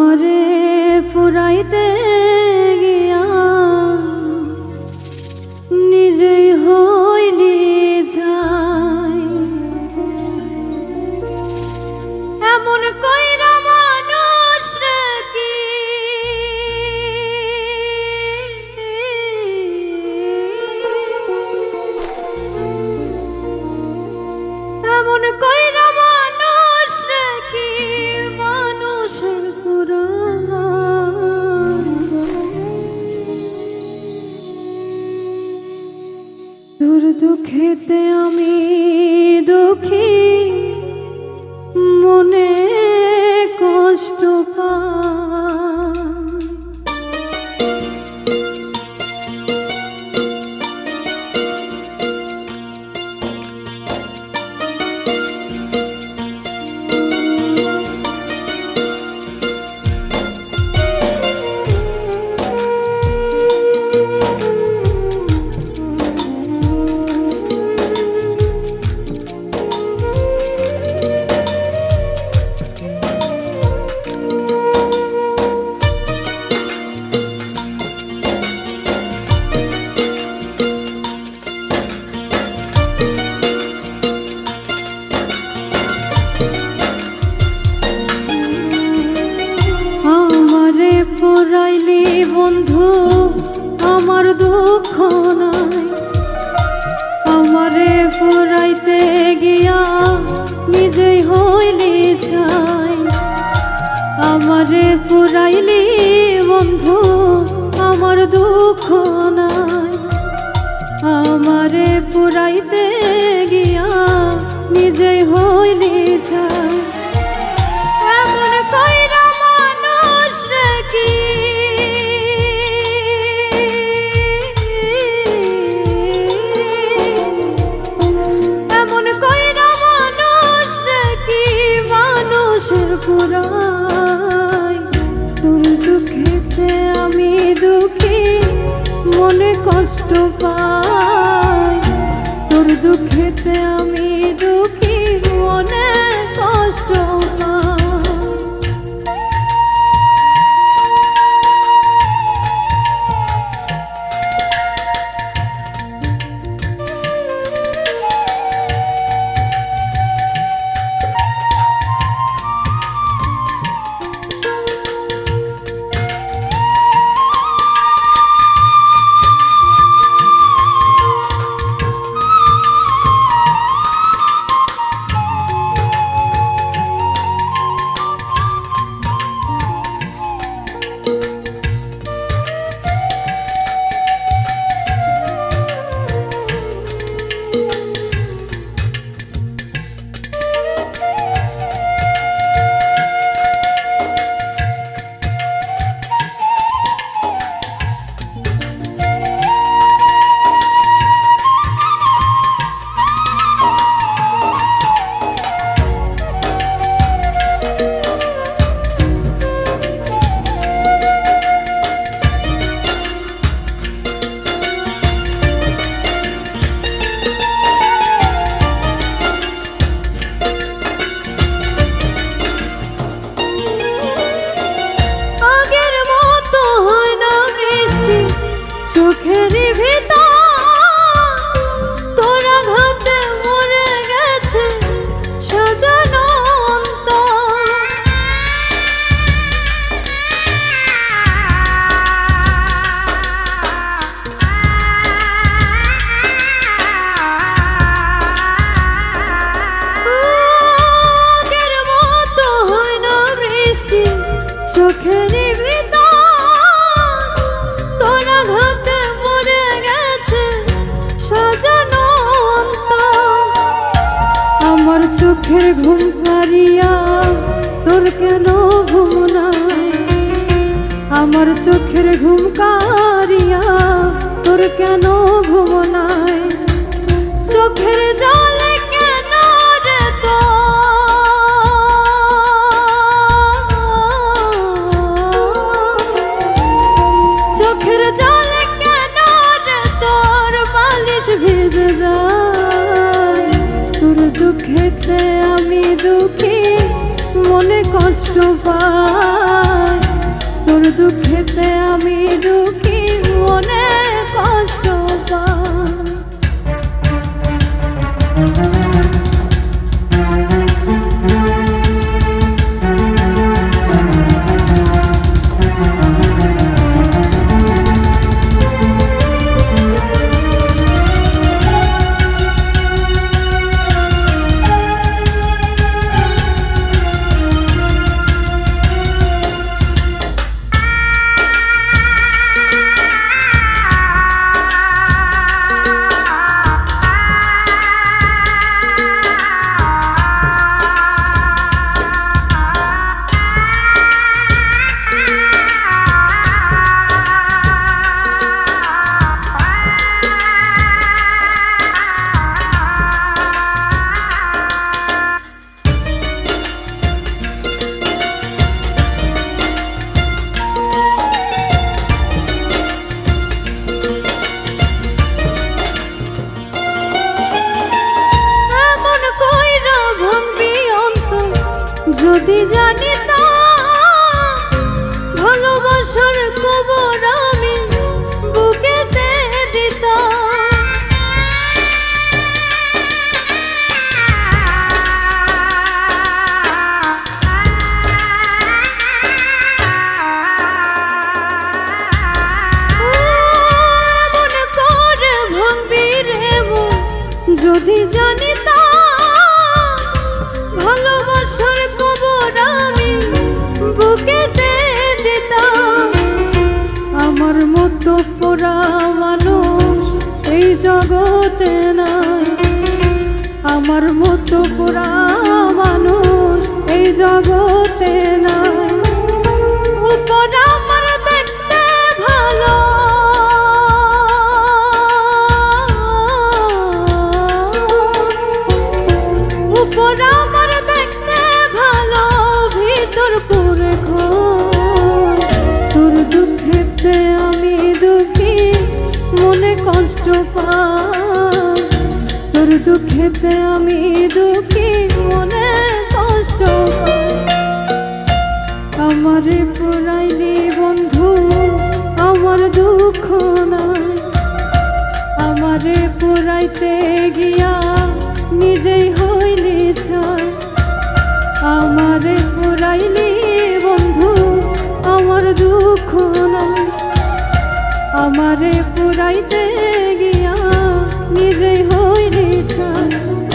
মরে পুরাইতে আমারে পুরাইলি বন্ধু আমার দুঃখ নাই। আমারে পুরাইতে কষ্ট পাই তোর দুঃখেতে আমি দুঃখী। আমার চোখের ঘুম হারিয়া তোর কেন ঘুম নাই? আমার চোখের ঘুম কারিয়া তোর কেন ঘুম নাই? চোখের জলে ভিজে যায়। তোর দুঃখেতে আমি দুঃখী মনে কষ্ট পাই। তোর দুঃখেতে আমি আশার কবর আমি বুকেতে দিতাম যদি যা যেতে না আমার মতো পুরা মানুষ এই জগতে না উপরা দুঃখেতে আমি দুঃখী, মনে কষ্ট আমারে পুরাইনি বন্ধু, আমার দুঃখ নাই। আমারে পুরাইতে গিয়া নিজেই হইলি ছাই। আমারে পুরাইলি বন্ধু, আমার দুঃখ নাই। আমারে পুরাইতে trust.